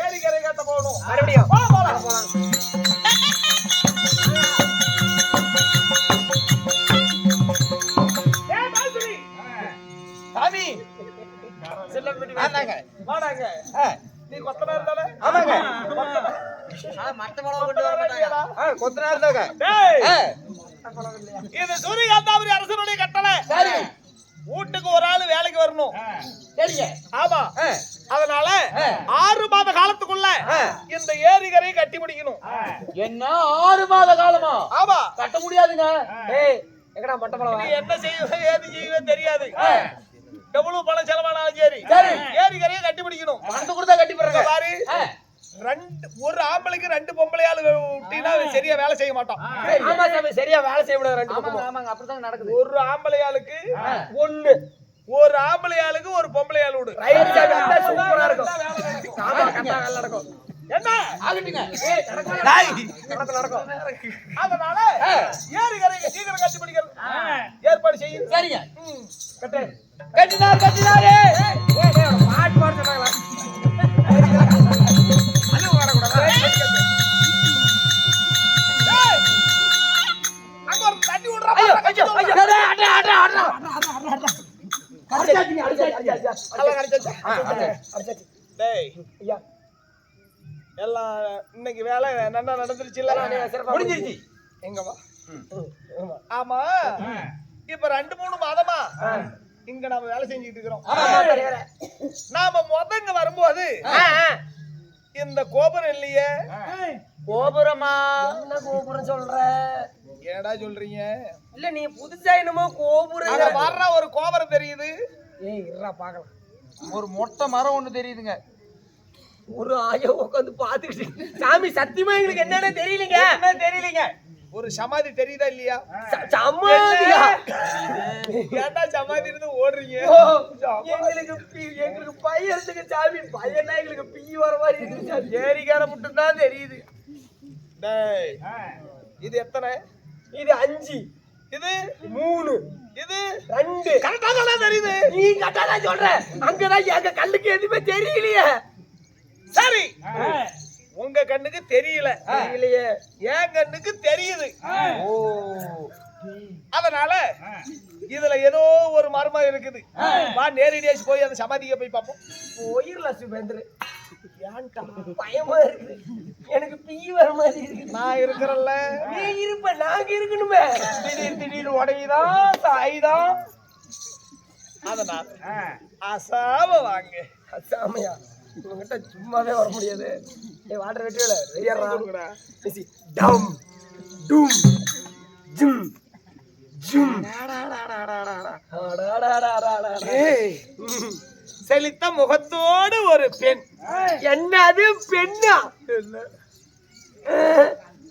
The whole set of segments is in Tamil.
ஏரிக்கரை கட்ட போகணும் மறுபடியும் போலாம், போலாம். ஏய், பால்குடி. சாமி. செல்லம் குட்டி ஆமாங்க. வாடாங்க. ஆ, நீ கொத்தனார் தானே? ஆமாங்க. மத்த படம் கொண்டு வர கொத்தனார் மாட்டாங்க. இல்லையாடா? ஆ, கொத்தனார் தாங்க. டேய், ஆ, இது சூரியகாந்தாபுரி அரசனுடைய கட்டளை. சரி வீட்டுக்கு ஒரு ஆளு வேலைக்கு வரணும். சரிங்க. ஆமா. அதனால. ஆறு மாத காலத்துக்குள்ள. இந்த ஏரிகரையை கட்டி முடிக்கணும். என்ன? ஆறு மாத காலமா? ஆமா. கட்ட முடியாதுங்க. ஏய் எங்கடா மட்ட நீ பழம் என்ன செய்வே ஏது செய்வே தெரியாது. எவ்வளவு பணம் செலவானாலும் சரி. சரி. ஏரிகரையை கட்டி முடிக்கணும். பணத்தை கொடுத்தா கட்டி போடுறேங்க. பாரு ரெண்டு ஒரு ஆம்பளைக்கு ரெண்டு பொம்பளை ஆளு விட்டீங்கன்னா அவன் சரியா வேலை செய்ய மாட்டான். ஆமா சாமி சரியா வேலை செய்ய முடியாது ரெண்டு ஆமாங்க அப்படிதான் நடக்குது. ஒரு ஆம்பளை ஆளுக்கு. ஒண்ணு. ஒரு ஆம்பளை ஆளுக்கு ஒரு பொம்பளை ஆளு விடு. சூப்பரா இருக்கும். என்ன? அதனால ஆ. ஏரிகரைக்கு சீக்கிரம் கட்டி ஏற்பாடு செய்யும் சரிங்க. கட்டினார் கட்டினாரே. வேலை நல்லா நடந்துருச்சு இல்ல முடிஞ்சிருச்சு. எங்க வா ஆமா. இப்ப ரெண்டு மூணு மாதமா இங்க நாம வேலை செஞ்சுட்டு இருக்கிறோம். நாம முதங்க வரும்போது இந்த கோபுரம் இல்லையே? கோபுரமா? என்ன கோபுரம் சொல்ற? ஏடா சொல்றீங்க? இல்ல நீ புதுசா என்னமோ கோபுரம் வர்ற ஒரு கோபுரம் தெரியுது. ஏய் இருடா பார்க்கலாம். ஒரு மொட்டை மரம் ஒண்ணு தெரியுதுங்க. ஒரு ஆயோ உட்காந்து பாத்துக்கிட்டு சாமி சத்தியமா எங்களுக்கு என்னன்னு தெரியலங்க? என்ன தெரியலீங்க. ஒரு சமாதி தெரியுதா இல்லையா? சமாதியா? ஏன்டா சமாதி இருந்து ஓடுறீங்க? எங்களுக்கு எங்களுக்கு பையனுக்கு சாமி. பையனா எங்களுக்கு பீ வர மாதிரி இருக்கு ஏரிக்கார மட்டும் தான் தெரியுது. டேய் இது எத்தனை? இது அஞ்சு. இது? மூணு. இது? ரெண்டு. கரெக்டா தானே தெரியுது. நீ கரெக்டா தான் சொல்ற. அங்கதான் எங்க கண்ணுக்கு எதுவுமே தெரியலையே. சரி. உங்க கண்ணுக்கு தெரியல. தெரியலையே. என் கண்ணுக்கு தெரியுது. ஓ. அதனால இதுல ஏதோ ஒரு மர்மம் இருக்குது. வா நேரடியாச்சு போய் அந்த சமாதியை போய் பார்ப்போம். போயிரலாம் சுபேந்திர. பயமா இருக்கு எனக்கு பீ வர மாதிரி இருக்கு நான் இருக்கிறல்ல நீ இருப்ப நாங்க இருக்கணுமே. திடீர் திடீர் உடையுதான் சாயுதான் அதனால அசாம வாங்க. சாமையா இவங்கிட்ட சும்மாவே வர முடியாது. ஏ வாட்டர் வெட்டியல ரெடியாடுறா கொடுங்கடா. டம் டும் ஜும் ஜும். செழித்த முகத்தோடு ஒரு பெண். என்னது பெண்ணா?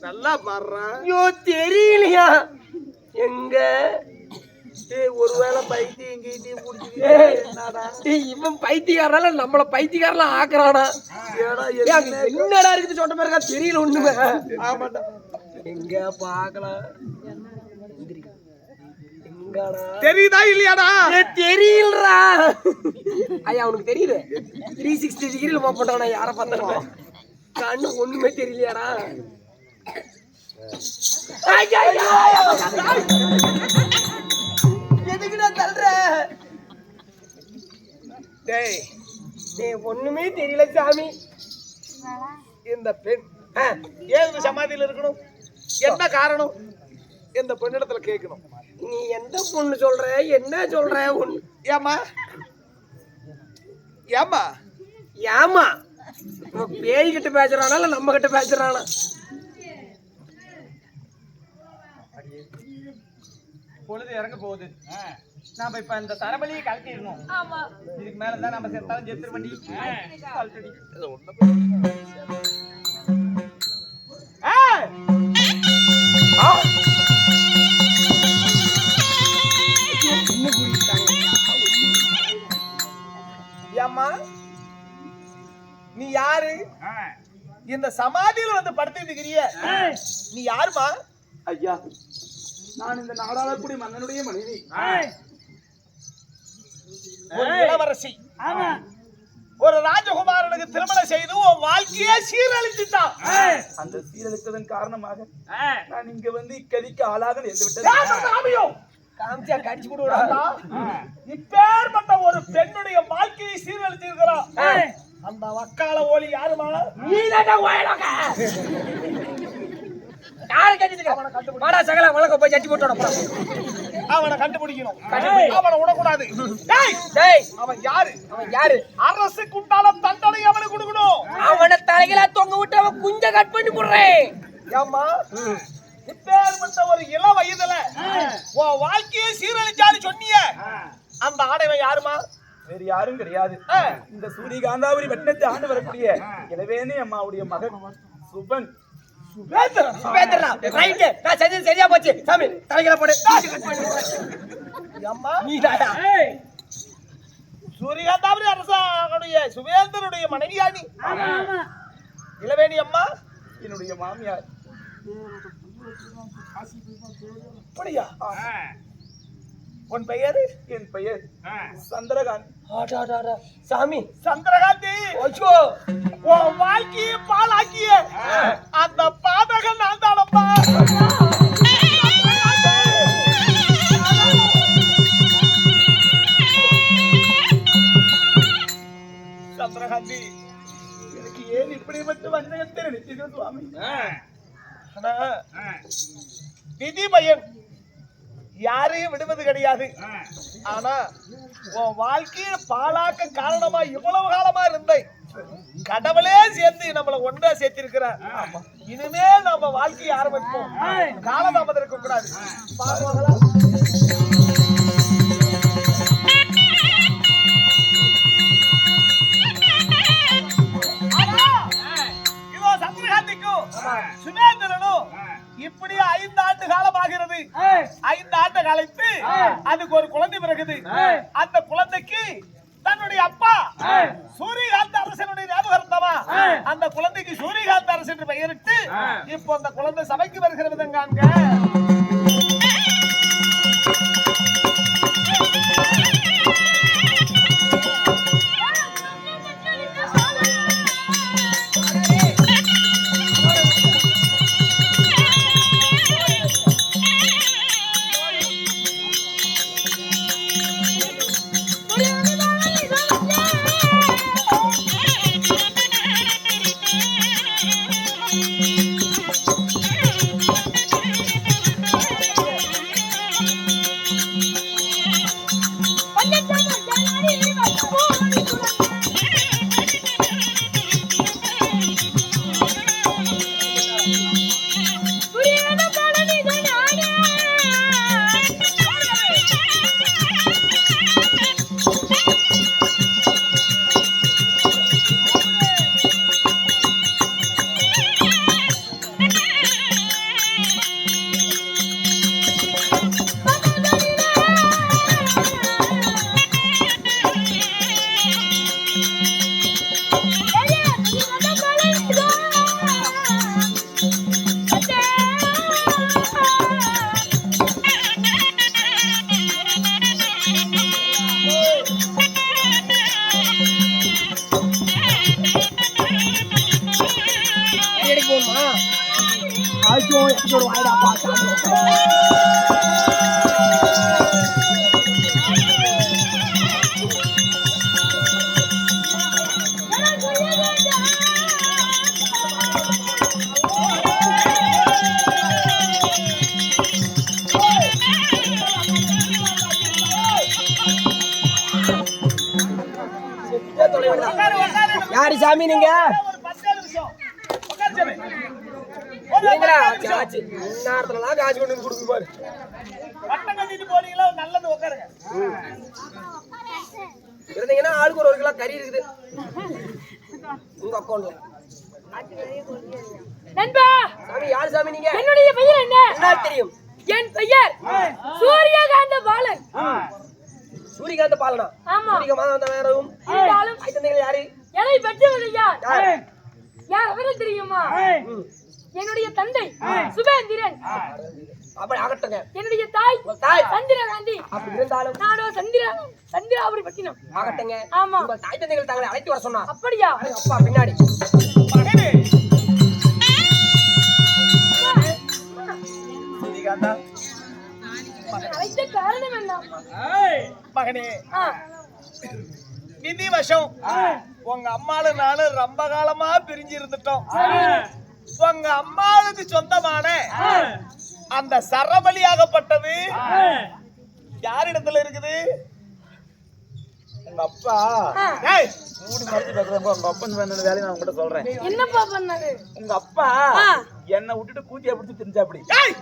நல்லா பாடுறான் ஐயோ தெரியலையா? எங்க? ஒருவேளை பைத்தியம் கீத்தியம் முடிச்சு இவன் பைத்தியக்காரனால நம்மள பைத்தியக்காரலாம் ஆக்குறானா? என்னடா இருக்குது சொன்ன மாதிரி? தெரியல ஒண்ணுமே. எங்க பாக்கலாம் தெரியுதா இல்லையாடா? தெரியலடா. ஐயா அவனுக்கு தெரியுது. த்ரீ சிக்ஸ்டி டிகிரியில் மூவ் பண்றானா யாரை பார்த்தாலும். கண்ணு ஒண்ணுமே தெரியலையாடா? ஐயா, தள்ளுற? டேய் ஏய், ஒண்ணுமே தெரியல சாமி. இந்த பெண் ஏன் சமாதியில இருக்கணும்? என்ன காரணம்? இந்த பெண்ணிடத்துல கேட்கணும். நீ எந்த பொண்ணு சொல்ற? என்ன சொல்ற? ஒண்ணு ஏமா ஏமா ஏமா இவன் பேய் கிட்ட பேசுறானா இல்ல நம்ம கிட்ட பேசுறானா? பொழுது இறங்க போகுது. நாம இப்ப இந்த தரபலியை கழட்டிடணும். இதுக்கு மேல தான் நம்ம செத்தாலும் செத்துரு பண்ணி கழட்டடி. ஏய்! ஆ! ஏம்மா? நீ யாரு? இந்த சமாதியில வந்து படுத்துட்டு இருக்கிறிய நீ யாருமா ஐயா. நான் இந்த நாடாளக்கூடிய மன்னனுடைய மனைவி. இளவரசி. ஒரு ராஜகுமாரனுக்கு திருமணம் செய்து உன் வாழ்க்கையே சீரழிச்சுட்டான் அந்த சீரழித்ததன் காரணமாக நான் இங்க வந்து இக்கதிக்கு ஆளாக நேர்ந்து விட்டேன். சாமியும் காமிச்சா கடிச்சு விடுவாடா இப்பேற்பட்ட ஒரு பெண்ணுடைய வாழ்க்கையை சீரழிச்சிருக்கிறான் அந்த வக்கால ஓலி யாருமா? நீ தான் யாரு கட்டிட்டு வாடா சகல வழக்க போய் சட்டி போட்டு போடா அவனை கண்டுபிடிக்கணும். அவனை விடக்கூடாது. டேய், டேய். அவன் யாரு? அவன் யாரு? அரசுக்கு உண்டான தண்டனை அவனுக்கு கொடுக்கணும். அவனை தலைகளா தொங்க விட்டு அவன் குஞ்ச கட் பண்ணி போடுறேன். ஏம்மா? இப்பேற்பட்ட ஒரு இள வயதுல உன் வாழ்க்கையை சீரழிச்சாரு சொன்னிய. அந்த ஆடைவன் யாருமா? வேறு யாரும் கிடையாது. இந்த சூரியகாந்தாபுரி வட்டத்தை ஆண்டு வரக்கூடிய இளவேணி அம்மாவுடைய மகன் சுபன். சுபேந்திரன்? பேத்துறா ரைட் நான் செஞ்சது சரியா போச்சு. சாமி தலைகளா போடு. அம்மா நீ தாடா சூரியகாந்தாபுரி அரசாங்களுடைய சுபேந்தருடைய மனைவியா நீ இளவேணி அம்மா என்னுடைய மாமியார். அப்படியா? உன் பெயரு? என் பெயர் சந்திரகாந்த். சாமி. சந்திரகாந்தி! உன் வாழ்க்கையை பாழாக்கிய அந்த பாதகன் நான் தானப்பா. சந்திரகாந்தி எனக்கு ஏன் இப்படி மட்டும் வந்தகத்தை நினைத்தீர்கள் சுவாமி ஆனா, விதி பயன் யாரையும் விடுவது கிடையாது. ஆனா உன் வாழ்க்கையை பாழாக்க காரணமா இவ்வளவு காலமா இருந்தேன். கடவுளே சேர்ந்து நம்மள ஒன்றா சேர்த்திருக்கிறார் இனிமே நம்ம வாழ்க்கையை ஆரம்பிப்போம். காலதாமதம் இருக்க கூடாது. சுமேந்திரனும் இப்படி ஐந்து ஆண்டு காலம் ஆகிறது ஐந்து ஆண்டு கழித்து அதுக்கு ஒரு குழந்தை பிறகுது. அந்த குழந்தைக்கு தன்னுடைய அப்பா சூரியகாந்த அரசனுடைய ஞாபகத்தமா அந்த குழந்தைக்கு சூரியகாந்த அரசு என்று பெயரிட்டு இப்போ அந்த குழந்தை சபைக்கு வருகிற விதங்காங்க யாரு சாமி நீங்க? நேரத்துலலாம் காசு கொண்டு கொடுக்கு பாரு. நல்லது உட்காருங்க இருந்தீங்கன்னா ஆளுக்கு ஒரு ஒரு கிலோ கறி இருக்குது. உங்க அக்கௌண்ட்ல நண்பா! சாமி யார் சாமி நீங்க? என்னுடைய பெயர் என்ன? என்ன தெரியும்? என் பெயர் சூரியகாந்த பாலன். சூரியகாந்த பாலனா? ஆமா. சூரியகாந்த வேறவும் இருந்தாலும் ஐத்தந்தைகள் யாரு? என்னை பெற்றவர் யார்? யார்? யார் அவரை தெரியுமா. என்னுடைய தந்தை சுபேந்திரன். அப்படி ஆகட்டுங்க. என்னுடைய தாய் தாய்? சந்திரா காந்தி அப்படி இருந்தாலும் நானோ சந்திரா சந்திராபுரி பட்டினம் ஆகட்டுங்க. ஆமா. உங்க தாய் தந்தைகள் தங்களை அழைத்து வர சொன்னா அப்படியா? அப்பா பின்னாடி. ஸ்ரீகாந்தா அழைத்த காரணம் என்ன? மகனே. விதி வசம். உங்க அம்மாளு நானும் ரொம்ப காலமா பிரிஞ்சு இருந்துட்டோம். உங்க அம்மாவுக்கு சொந்தமான அந்த சரபலியாகப்பட்டது யாரிடத்துல இருக்குது? உங்க அப்பா. மூடி மறைச்சு பேசுறேன் உங்க அப்பா வேணும் வேலையை நான் உங்ககிட்ட சொல்றேன். என்னப்பா பண்ணாரு? உங்க அப்பா. என்னை விட்டுட்டு கூத்தியா பிடிச்சு திரிஞ்சாப்படி ஏய்,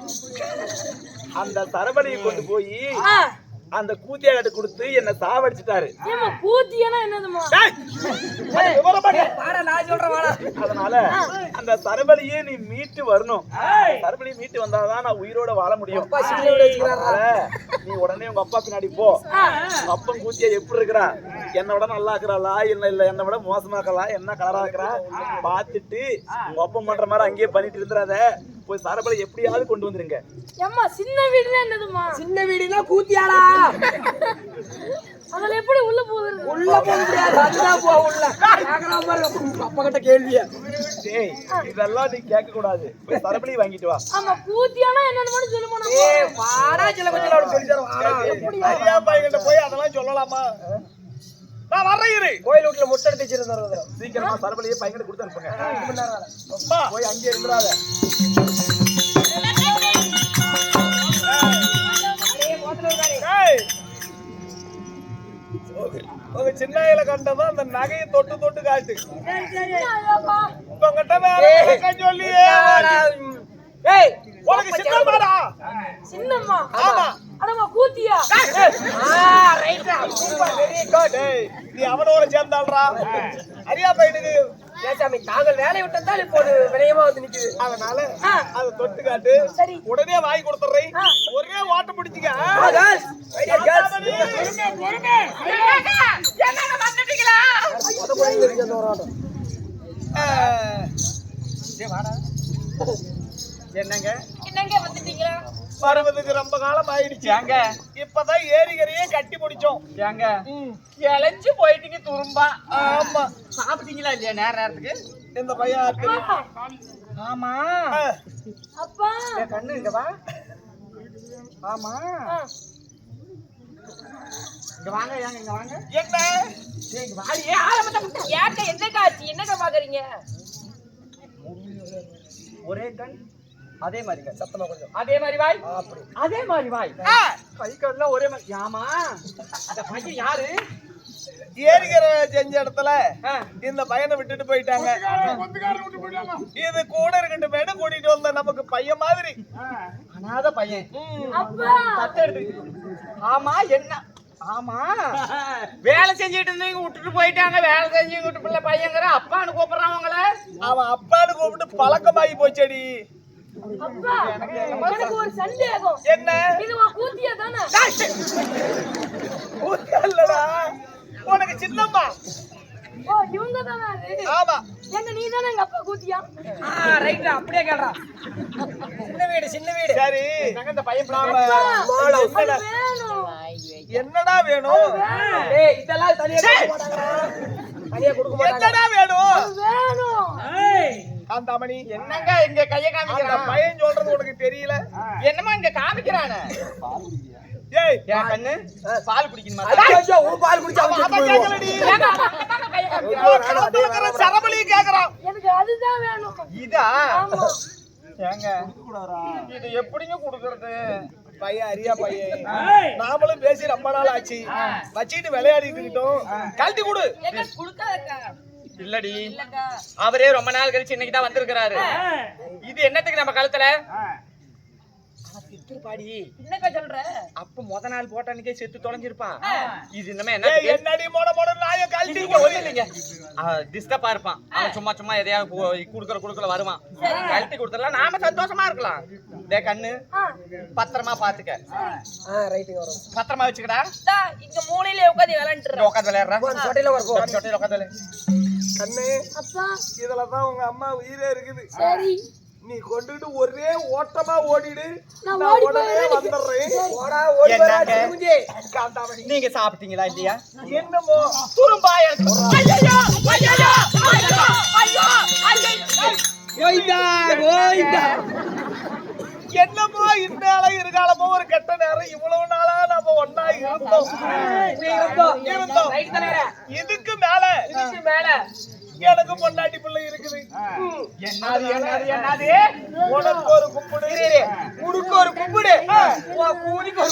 அந்த சரபலியை கொண்டு போய் அந்த கூத்தியாட்ட கொடுத்து என்ன சாவடிச்சிட்டாரு. ஏம்மா கூத்தியனா என்னதுமா அதனால அந்த சரபலியை நீ மீட்டு வரணும். சரபலியை மீட்டு வந்தாதான் நான் உயிரோட வாழ முடியும். நீ உடனே உங்க அப்பா பின்னாடி போ. உங்க அப்பன் கூத்தியா எப்படி இருக்கிறா என்னை விட நல்லா இருக்கிறாளா இல்ல இல்ல என்னை விட மோசமா இருக்கிறா என்ன கலரா இருக்கிறா? பார்த்துட்டு உங்க அப்பன் பண்ற மாதிரி அங்கேயே பண்ணிட்டு இருந்துறாத. போய் சரபலி எப்படியாவது கொண்டு வந்துருங்க. ஏம்மா சின்ன வீடுனா என்னதுமா சின்ன வீடுனா கூத்தியாடா. அதுல எப்படி உள்ள போகுது? உள்ள போக முடியாது அதுதான் போ உள்ள. கேக்குறான் பாருங்க அப்பா கிட்ட கேள்விய டேய் இதெல்லாம் நீ கேட்க கூடாது போய் சரபலி வாங்கிட்டு வா. ஆமா கூத்தியானா என்னன்னு மட்டும் சொல்லுமா ஏய் வாடா சில கொஞ்சம் சொல்லி தரேன் வாடா பையன்கிட்ட போய் அதெல்லாம் சொல்லலாமா? நான் வர்றேன் இரு. கோயில் வீட்டுல முட்டை எடுத்து வச்சிருந்தாரு சீக்கிரமா சரபலியை பையன் கொடுத்து அனுப்புங்க. அப்பா, போய் அங்கேயே இருந்துடாத. ஏய். உங்க சின்ன வயல கண்டதும் அந்த நகையை தொட்டு தொட்டு காட்டு. உங்ககிட்ட வேற சொல்லியே. ஏய் உனக்கு சின்னமாடா சின்னம்மா. ஆமா. அடமா கூத்தியா? ஆ ரைட்டா சூப்பர் வெரி குட் நீ அவனோட சேர்ந்தாள்றா அரியா பையனுக்கு ஏசாமி தாங்கள் வேலையை விட்டதால் இப்போ ஒரு வினயமா வந்து நிக்குது. அதனால ஆ. அதை தொட்டு காட்டு சரி. உடனே வாங்கி கொடுத்துறேன். ஒரே ஓட்ட பிடிச்சிக்க என்னங்க என்னங்க வந்துட்டீங்களா? வருவதுக்கு ரொம்ப காலம் ஆயிடுச்சு. ஏங்க? இப்பதான் ஏரிகரையே கட்டி முடிச்சோம். ஏங்க? இழைச்சு போயிட்டீங்க துரும்பா. ஆமா. சாப்பிட்டீங்களா இல்லையா நேர நேரத்துக்கு? இந்த பையன். ஆமா. அப்பா. கண்ணு இங்க வா. ஆமா. ஆ. இங்க வாங்க ஏங்க இங்க வாங்க. என்ன? இங்க வாடி. ஆரம்பத்தை ஏக்க என்னக்கா ஆச்சு? என்னக்கா பாக்குறீங்க? ஒரே கண். அதே மாதிரி சத்தமா கொஞ்சம். அதே மாதிரி வாய். அதே மாதிரி வாய். கை கண்ணெல்லாம் ஒரே மாதிரி. ஆமா இந்த பையன் யாரு? ஏரிகரை செஞ்ச இடத்துல. இந்த பையனை விட்டுட்டு போயிட்டாங்க. இது கூட இருக்கட்டும் மேடம் கூட்டிட்டு வந்த நமக்கு பையன் மாதிரி. அனாத பையன். ஆமா என்ன? ஆமா. வேலை செஞ்சுட்டு இருந்தவங்க விட்டுட்டு போயிட்டாங்க. வேலை செஞ்சு விட்டு பிள்ளை பையங்கிற அப்பான்னு கூப்பிடுறான் உங்கள. அவன் அப்பான்னு கூப்பிட்டு பழக்கமாகி போச்சடி. அப்பா எனக்கு ஒரு சந்தேகம். என்ன? இது உன் கூத்தியா தானே? இல்லடா. உனக்கு சின்னம்மா. ஓ இவங்க தானே அது? ஆமா. என்ன நீ தானே எங்க அப்பா கூத்தியா? ஆ ரைட்டா அப்படியே கேளுடா. சின்ன வீடு சின்ன வீடு. சரி. நாங்க இந்த பையன் மாலை என்னடா- வேணும். என்னடா வேணும்? ஏய் இதெல்லாம் தனியா கொடுக்க மாட்டாங்க. தனியா கொடுக்க மாட்டாங்க. என்னடா வேணும்? வேணும். மணி என்னங்க இங்க கைய அந்த காமிக்கிறான் பையன் சொல்றது உனக்கு தெரியல? என்னமா இங்க காமிக்கிறானே? ஏய் ஏன் கண்ணு? பால் குடிக்கணுமா? ஐயோ பால் குடிச்சு அவன் கேட்கலடி. கைய காமிக்கிறான் சரபலியும் கேக்குறான் எனக்கு அதுதான் வேணும். இதா? ஆமா. ஏங்க இது எப்படிங்க குடுக்கறது? பையன் அரியா பையன். நாமளும் பேசி ரொம்ப நாள் ஆச்சு. வச்சுக்கிட்டு விளையாடிட்டு இருக்கட்டும். கழட்டி கொடு. இல்லடி. அவரே ரொம்ப நாள் கழிச்சு இன்னைக்கு தான் வந்திருக்கிறாரு இது என்னத்துக்கு நம்ம கழுத்துல? பாடி என்னக்கா சொல்ற? அப்ப முத நாள் போட்ட அன்னைக்கே செத்து தொலைஞ்சிருப்பா. இது இன்னமே என்ன என்னடி மொட மொட நாய கழட்டி இங்க ஒண்ணு இல்லைங்க. டிஸ்டர்பா இருப்பான். அவன் சும்மா சும்மா எதையாவது கு- குடுக்குற குடுக்கல வருவான். கழட்டி கொடுத்துடலாம். நாம சந்தோஷமா இருக்கலாம். டே கண்ணு. பத்திரமா பாத்துக்க. பத்திரமா வச்சுக்கடா. இங்க மூலையில உட்காந்து விளையாண்டுறேன் உட்காந்து விளையாடுறா. போ, அந்த சொட்டையில வர போ சொட்டி சொட்டியில உட்காந்து விளையாடு. கண்ணு. அப்பா. இதுலதான் உங்க அம்மா உயிரே இருக்குது. சரி. நீ கொண்டுட்டு ஒரே ஓட்டமா ஓடிடு. நான் ஓடி உடனே. வந்துடுறேன். போடா ஓடி போடா என்னங்க? சிறுமுஞ்சி. காந்தாமணி. நீங்க சாப்பிட்டீங்களா இல்லையா? என்னமோ. துரும்பா ஐயையோ, ஐயையோ, ஐயோ, ஐயோ, ஐயையோ. கோயிந்தா கோயிந்தா என்னமோ இந்நாள இருகாலமோ ஒரு கெட்ட நேரம். இவ்வளவு நாளா நம்ம ஒன்னா இருந்தோம். இருந்தோம். இருந்தோம். இதுக்கு மேல. இதுக்கு மேல. எனக்கு பொண்டாட்டி பிள்ளை இருக்குது. என்னது என்னது என்னது? உனக்கு ஒரு கும்பிடு. உனக்கு ஒரு கும்பிடு. கூலிக்கு ஒரு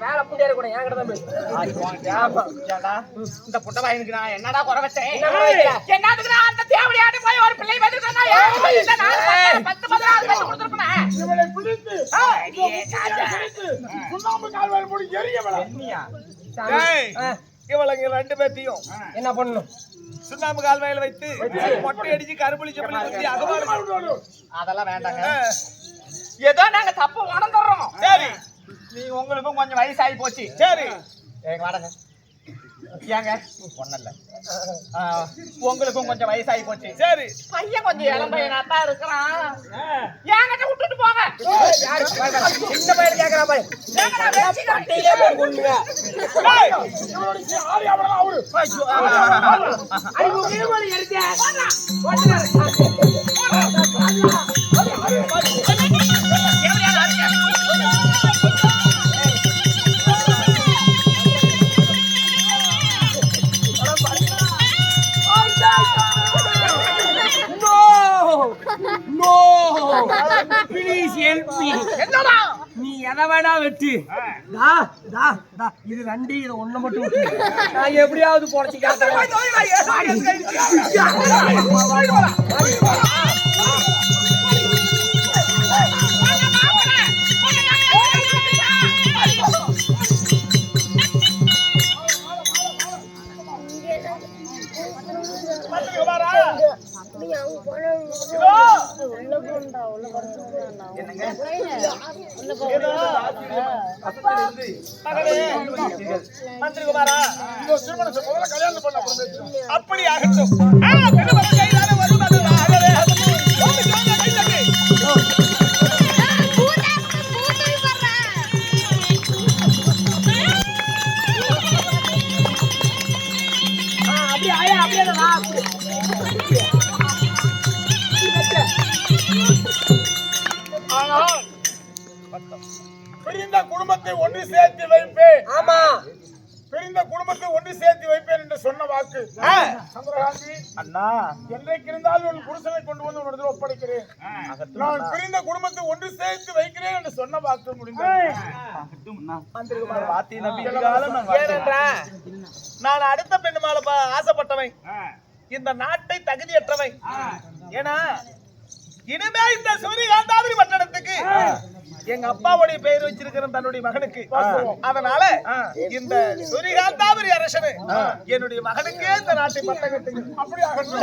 வேலை புண்டியா இருக்கணும், என்கிட்ட தான் பேசு. ஆமா. ஏன்டா, இந்த புட்ட நான் என்னடா குறை வச்சேன்? என்ன குறை வச்ச? என்னத்துக்கு நான் அந்த தேவடியாட்டு போய் ஒரு பிள்ளை நாள் பத்து- பத்து பதினாறு பெத்து கொடுத்திருப்பேனே? ஏய், இவளுங்க ரெண்டு பேத்தையும் என்ன பண்ணணும்? சுண்ணாம்பு கால்வாயில வைத்து மொட்டை அடிச்சு கருப்புளி செப்பலி அதெல்லாம் வேண்டாங்க. ஏதோ நாங்க தப்பு உணர்ந்துடுறோம். சரி. நீ உங்களுக்கும் கொஞ்சம் வயசாகி போச்சு. சரி. ஏங்க வாடங்க ஏங்க? ஒண்ணல்ல உங்களுக்கும் கொஞ்சம் வயசாகி போச்சு. சரி. பையன் கொஞ்சம் இளம் பையனா தான் இருக்கிறான். என்கிட்ட விட்டுட்டு போங்க. சின்ன பையன் கேக்குறா பாரு. ஏங்க, Please help me. என்னடா? நீ எதை வேணா வெட்டு. தா, தா, தா. இது ரெண்டு இது ஒண்ணு மட்டும் விட்டு. நான் எப்படியாவது பொழைச்சு. அப்படியே அவங்க போனா இதோ, கல்யாணம் பண்ண அப்படி ஆகட்டும் குடும்பத்தை ஒன்று சேர்த்து வைப்பேன். ஆமா. பிரிந்த குடும்பத்தை ஒன்று சேர்த்து வைப்பேன் என்று சொன்ன வாக்கு. சந்திரகாந்தி அண்ணா. என்றைக்கு இருந்தாலும் உன் புருஷனை கொண்டு வந்து உன்னிடத்தில் ஒப்படைக்கிறேன். நான் பிரிந்த குடும்பத்தை ஒன்று சேர்த்து வைக்கிறேன் என்று சொன்ன வாக்கு முடிந்தது. வாத்தி நம்பி காலம் நான் அடுத்த பெண் மேல பா- ஆசைப்பட்டவன். இந்த நாட்டை தகுதியற்றவன். ஏன்னா இனிமே இந்த சூரியகாந்தாபுரி பட்டணத்துக்கு எங்க அப்பாவுடைய பெயர் வச்சிருக்கிற தன்னுடைய மகனுக்கு. அதனால இந்த சூரியகாந்தாபுரி அரசனு என்னுடைய மகனுக்கே இந்த நாட்டை பட்டம் கட்டுங்க அப்படி ஆகட்டும்